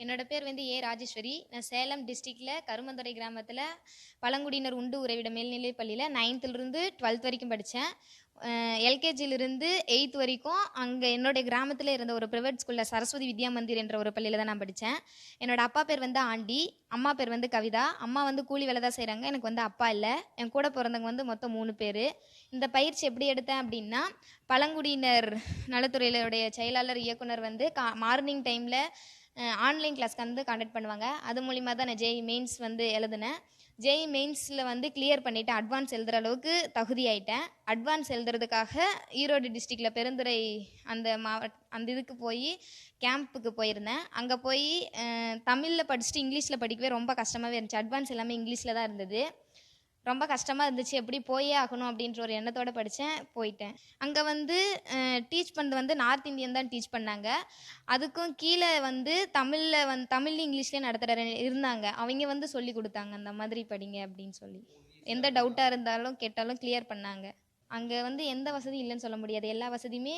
என்னோட பேர் வந்து ஏ ராஜேஸ்வரி. நான் சேலம் டிஸ்ட்ரிக்டில் கருமந்துறை கிராமத்தில் பழங்குடியினர் உண்டு உறைவிட மேல்நிலைப் பள்ளியில் நைன்த்துலேருந்து டுவெல்த் வரைக்கும் படித்தேன் எல்கேஜிலிருந்து எயித் வரைக்கும் அங்கே என்னுடைய கிராமத்தில் இருந்த ஒரு ப்ரைவேட் ஸ்கூலில் சரஸ்வதி வித்யா மந்திர் என்ற ஒரு பள்ளியில் தான் நான் படித்தேன் என்னோடய அப்பா பேர் வந்து ஆண்டி அம்மா பேர் வந்து கவிதா. அம்மா வந்து கூலி வேலை தான் செய்கிறாங்க எனக்கு வந்து அப்பா இல்லை. என் கூட பிறந்தவங்க வந்து மொத்தம் மூணு பேர். இந்த பயிற்சி எப்படி எடுத்தேன் அப்படின்னா பழங்குடியினர் நலத்துறையிலுடைய செயலாளர் இயக்குனர் வந்து கா மார்னிங் டைமில் ஆன்லைன் கிளாஸ்க்கு வந்து காண்டக்ட் பண்ணுவாங்க. அது மூலிமா தான் நான் ஜேஇ மெயின்ஸ் வந்து எழுதினேன். ஜேஇ மெயின்ஸில் வந்து கிளியர் பண்ணிவிட்டு அட்வான்ஸ் எழுதுகிற அளவுக்கு தகுதி ஆயிட்டேன் அட்வான்ஸ் எழுதுறதுக்காக ஈரோடு டிஸ்ட்ரிக்டில் பெருந்துறை அந்த மாவட்ட அந்த இதுக்கு போய் கேம்புக்கு போயிருந்தேன். அங்கே போய் தமிழில் படிச்சுட்டு இங்கிலீஷில் படிக்கவே ரொம்ப கஷ்டமாகவே இருந்துச்சு. அட்வான்ஸ் எல்லாமே இங்கிலீஷில் தான் இருந்தது. ரொம்ப கஷ்டமாக இருந்துச்சு. எப்படி போயே ஆகணும் அப்படின்ற ஒரு எண்ணத்தோடு படித்தேன் போயிட்டேன். அங்கே வந்து டீச் பண்ணது வந்து நார்த் இந்தியன் தான் டீச் பண்ணாங்க. அதுக்கும் கீழே வந்து தமிழில் வந்து தமிழ் இங்கிலீஷ்லேயே நடத்துகிற இருந்தாங்க. அவங்க வந்து சொல்லி கொடுத்தாங்க அந்த மாதிரி படிங்க அப்படின்னு சொல்லி. எந்த டவுட்டாக இருந்தாலும் கேட்டாலும் கிளியர் பண்ணாங்க. அங்கே வந்து எந்த வசதியும் இல்லைன்னு சொல்ல முடியாது. எல்லா வசதியுமே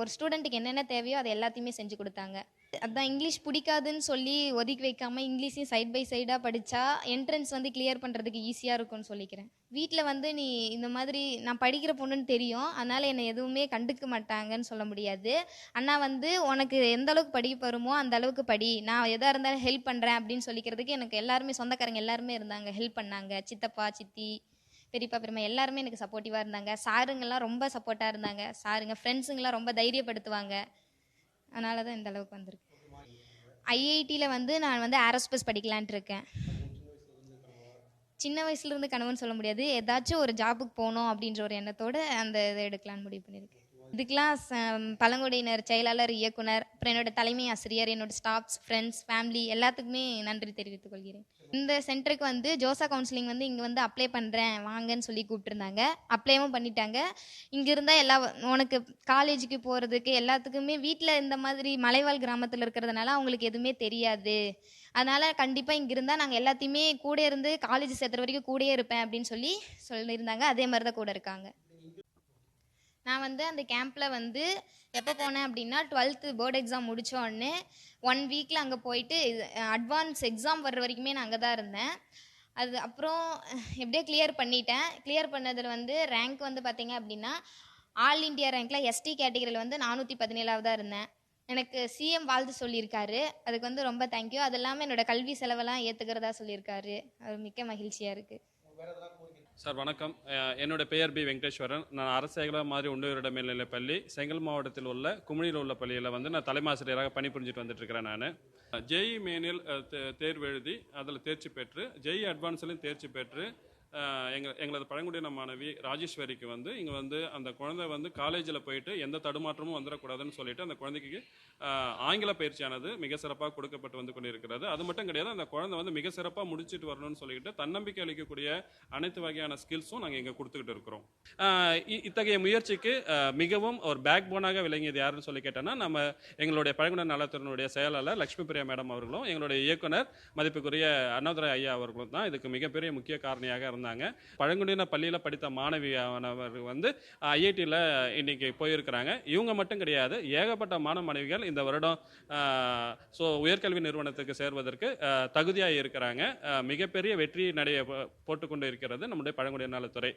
ஒரு ஸ்டூடெண்ட்டுக்கு என்னென்ன தேவையோ அது எல்லாத்தையுமே செஞ்சு கொடுத்தாங்க. அதான் இங்கிலீஷ் பிடிக்காதுன்னு சொல்லி ஒதுக்கி வைக்காம இங்கிலீஷையும் சைட் பை சைடாக படித்தா என்ட்ரன்ஸ் வந்து கிளியர் பண்ணுறதுக்கு ஈஸியாக இருக்கும்னு சொல்லிக்கிறேன். வீட்டில் வந்து நீ இந்த மாதிரி நான் படிக்கிற பொண்ணுன்னு தெரியும். அதனால் என்னை எதுவுமே கண்டுக்க மாட்டாங்கன்னு சொல்ல முடியாது. அண்ணா வந்து உனக்கு எந்த அளவுக்கு படிக்க வருமோ அந்த அளவுக்கு படி. நான் எதாக இருந்தாலும் ஹெல்ப் பண்ணுறேன் அப்படின்னு சொல்லிக்கிறதுக்கு எனக்கு எல்லாருமே சொந்தக்காரங்க எல்லாருமே இருந்தாங்க. ஹெல்ப் பண்ணாங்க. சித்தப்பா சித்தி பெரியப்பா பெரியம்மா எல்லாருமே எனக்கு சப்போர்ட்டிவாக இருந்தாங்க. சாருங்கெல்லாம் ரொம்ப சப்போர்ட்டாக இருந்தாங்க. சாருங்க ஃப்ரெண்ட்ஸுங்கெல்லாம் ரொம்ப தைரியப்படுத்துவாங்க. அதனால தான் இந்த அளவுக்கு வந்திருக்கு. ஐஐடியில் வந்து நான் வந்து ஏரோஸ்பேஸ் படிக்கலான்ட்டு இருக்கேன். சின்ன வயசுலேருந்து கனவுன்னு சொல்ல முடியாது. ஏதாச்சும் ஒரு ஜாபுக்கு போகணும் அப்படின்ற ஒரு எண்ணத்தோடு அந்த இதை எடுக்கலான்னு முடிவு பண்ணியிருக்கேன். இதுக்கெலாம் ச- பழங்குடியினர் செயலாளர் இயக்குனர் அப்புறம் என்னோட தலைமை ஆசிரியர் என்னோட ஸ்டாஃப்ஸ் ஃப்ரெண்ட்ஸ் ஃபேமிலி எல்லாத்துக்குமே நன்றி தெரிவித்துக் கொள்கிறேன். இந்த சென்டருக்கு வந்து ஜோசா கவுன்சிலிங் வந்து இங்கே வந்து அப்ளை பண்ணுறேன் வாங்கன்னு சொல்லி கூப்பிட்டுருந்தாங்க. அப்ளைவும் பண்ணிட்டாங்க. இங்கே இருந்தால் எல்லா உனக்கு காலேஜுக்கு போகிறதுக்கு எல்லாத்துக்குமே வீட்டில் இந்த மாதிரி மலைவாழ் கிராமத்தில் இருக்கிறதுனால அவங்களுக்கு எதுவுமே தெரியாது. அதனால் கண்டிப்பாக இங்கே இருந்தால் நாங்கள் எல்லாத்தையுமே கூட இருந்து காலேஜ் சேர்த்துற வரைக்கும் கூடயே இருப்பேன் அப்படின்னு சொல்லி சொல்லியிருந்தாங்க. அதே மாதிரி தான் கூட இருக்காங்க. நான் வந்து அந்த கேம்பில் வந்து எப்போ போனேன் அப்படின்னா டுவெல்த்து போர்டு எக்ஸாம் முடித்தோடனே ஒன் வீக்கில் அங்கே போயிட்டு அட்வான்ஸ் எக்ஸாம் வர்ற வரைக்குமே நான் அங்கே தான் இருந்தேன். அது அப்புறம் எப்படியோ கிளியர் பண்ணிட்டேன். கிளியர் பண்ணதில் வந்து ரேங்க் வந்து பார்த்தீங்க அப்படின்னா ஆல் இந்தியா ரேங்க்கில் எஸ்டி கேட்டகரியில் வந்து நானூற்றி பதினேழாவதாக இருந்தேன். எனக்கு சிஎம் வாழ்த்து சொல்லியிருக்காரு. அதுக்கு வந்து ரொம்ப தேங்க்யூ அது இல்லாமல் என்னோட கல்வி செலவெல்லாம் ஏற்றுக்கிறதா சொல்லியிருக்காரு. அது மிக்க மகிழ்ச்சியாக இருக்குது சார் வணக்கம். என்னோட பெயர் பி. வெங்கடேஸ்வரன். நான் அரசேகல மாதிரி உண்டுவரிட மேல்நிலை பள்ளி செங்கல் மாவட்டத்தில் உள்ள குமிழியில் உள்ள பள்ளியில் வந்து நான் தலைமாசிரியராக பணிபுரிஞ்சிட்டு வந்துட்டுருக்கிறேன் நான். ஜெய் மேனில் தே- தேர்வு எழுதி அதில் தேர்ச்சி பெற்று ஜெய் அட்வான்ஸ்லையும் தேர்ச்சி பெற்று எங்கள் எங்களது பழங்குடியின மாணவி ராஜேஸ்வரிக்கு வந்து இங்கே வந்து அந்த குழந்தை வந்து காலேஜில் போயிட்டு எந்த தடுமாற்றமும் வந்துடக்கூடாதுன்னு சொல்லிட்டு அந்த குழந்தைக்கு ஆங்கில பயிற்சியானது மிக சிறப்பாக கொடுக்கப்பட்டு வந்து கொண்டிருக்கிறது. அது மட்டும் கிடையாது அந்த குழந்தை வந்து மிக சிறப்பாக முடிச்சிட்டு வரணும்னு சொல்லிட்டு தன்னம்பிக்கை அளிக்கக்கூடிய அனைத்து வகையான ஸ்கில்ஸும் நாங்கள் இங்கே கொடுத்துக்கிட்டு இருக்கிறோம். இ- இத்தகைய முயற்சிக்கு மிகவும் ஒரு பேக் போனாக விளங்கியது யாருன்னு சொல்லி கேட்டோன்னா நம்ம எங்களுடைய பழங்குடியின நலத்துறையினுடைய செயலாளர் லட்சுமி பிரியா மேடம் அவர்களும் எங்களுடைய இயக்குனர் மதிப்புக்குரிய அண்ணாதுரை ஐயா அவர்களும் தான். இதுக்கு மிகப்பெரிய முக்கிய காரணியாக இருந்தாங்க பழங்குடியினர் பள்ளியில் படித்த மாணவியானவர் வந்து ஐஐடியில் இன்னைக்கு போயிருக்கிறாங்க. இவங்க மட்டும் கிடையாது ஏகப்பட்ட மாணவ மாணவிகள் இந்த வருடம் ஸோ உயர்கல்வி நிறுவனத்துக்கு சேர்வதற்கு தகுதியாக இருக்கிறாங்க மிகப்பெரிய வெற்றி நடைய போட்டுக்கொண்டு இருக்கிறது நம்முடைய பழங்குடியினர் நலத்துறை.